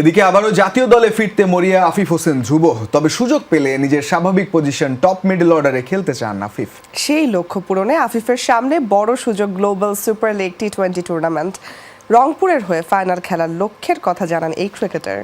এদিকে আবারও জাতীয় দলে ফিরতে মরিয়া আফিফ হোসেন ধ্রুব, তবে সুযোগ পেলে নিজের স্বাভাবিক পজিশন টপ মিডল অর্ডারে খেলতে চান আফিফ। সেই লক্ষ্য পূরণে আফিফের সামনে বড় সুযোগ global super league T twenty tournament রংপুরের হয়ে ফাইনাল খেলার লক্ষ্যের কথা জানান এই ক্রিকেটার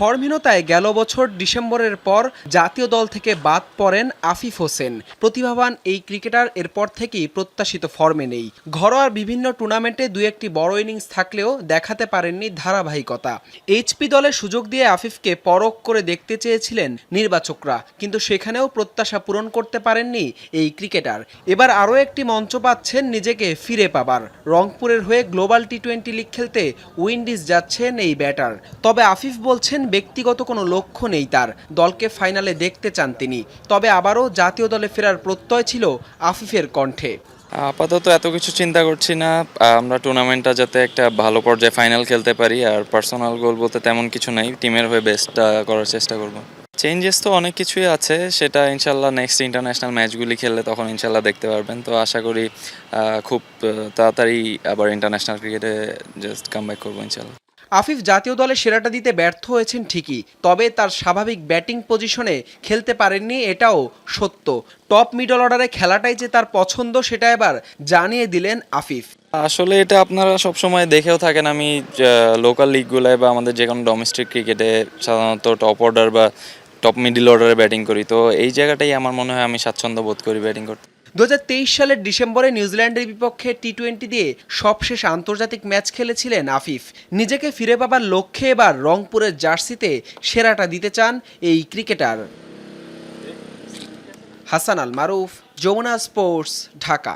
ফর্মহীনতায় গেল বছর ডিসেম্বরের পর জাতীয় দল থেকে বাদ পড়েন আফিফ হোসেন। প্রতিভাবান এই ক্রিকেটার এরপর থেকেই প্রত্যাশিত ফর্মে নেই। ঘরোয়ার বিভিন্ন টুর্নামেন্টে দু একটি বড় ইনিংস থাকলেও দেখাতে পারেননি ধারাবাহিকতা। এইচপি দলে সুযোগ দিয়ে আফিফকে পরখ করে দেখতে চেয়েছিলেন নির্বাচকরা, কিন্তু সেখানেও প্রত্যাশা পূরণ করতে পারেননি এই ক্রিকেটার। এবার আরও একটি মঞ্চ পাচ্ছেন নিজেকে ফিরে পাবার। রংপুরের হয়ে গ্লোবাল টি টোয়েন্টি লিগ খেলতে উইন্ডিজ যাচ্ছেন এই ব্যাটার। তবে আফিফ বলছেন ব্যক্তিগত কোনো লক্ষ্য নেই তার। দলকে ফাইনালে দেখতে চান তিনি। তবে আবারও জাতীয় দলে ফেরার প্রত্যয় ছিল আফিফের কণ্ঠে। আপাতত এত কিছু চিন্তা করছি না। আমরা টুর্নামেন্টটা যাতে একটা ভালো পর্যায়ে ফাইনাল খেলতে পারি, আর পার্সোনাল গোল বলতে তেমন কিছু নেই। টিমের হয়ে বেস্টটা করার চেষ্টা করব। চেঞ্জেস তো অনেক কিছুই আছে। সেটা ইনশাল্লাহ নেক্সট ইন্টারন্যাশনাল ম্যাচগুলি খেললে তখন ইনশাল্লাহ দেখতে পারবেন। তো আশা করি খুব তাড়াতাড়ি আবার ইন্টারন্যাশনাল ক্রিকেটে জাস্ট কাম ব্যাক করব ইনশাল্লাহ। আফিফ জাতীয় দলে সেরাটা দিতে ব্যর্থ হয়েছেন ঠিকই, তবে তার স্বাভাবিক ব্যাটিং পজিশনে খেলতে পারেননি এটাও সত্য। টপ মিডল অর্ডারে খেলাটাই যে তার পছন্দ সেটা এবার জানিয়ে দিলেন আফিফ। আসলে এটা আপনারা সবসময় দেখেও থাকেন, আমি লোকাল লিগগুলোয় বা আমাদের যে কোনো ডোমেস্টিক ক্রিকেটে সাধারণত টপ অর্ডার বা টপ মিডল অর্ডারে ব্যাটিং করি। তো এই জায়গাটাই আমার মনে হয় আমি স্বাচ্ছন্দ্য বোধ করি ব্যাটিং করতে। দু হাজার তেইশ সালের ডিসেম্বরে নিউজিল্যান্ডের বিপক্ষে টি টোয়েন্টি দিয়ে সবশেষ আন্তর্জাতিক ম্যাচ খেলেছিলেন আফিফ। নিজেকে ফিরে পাবার লক্ষ্যে এবার রংপুরের জার্সিতে সেরাটা দিতে চান এই ক্রিকেটার। হাসান আল মারুফ যমুনা স্পোর্টস, ঢাকা।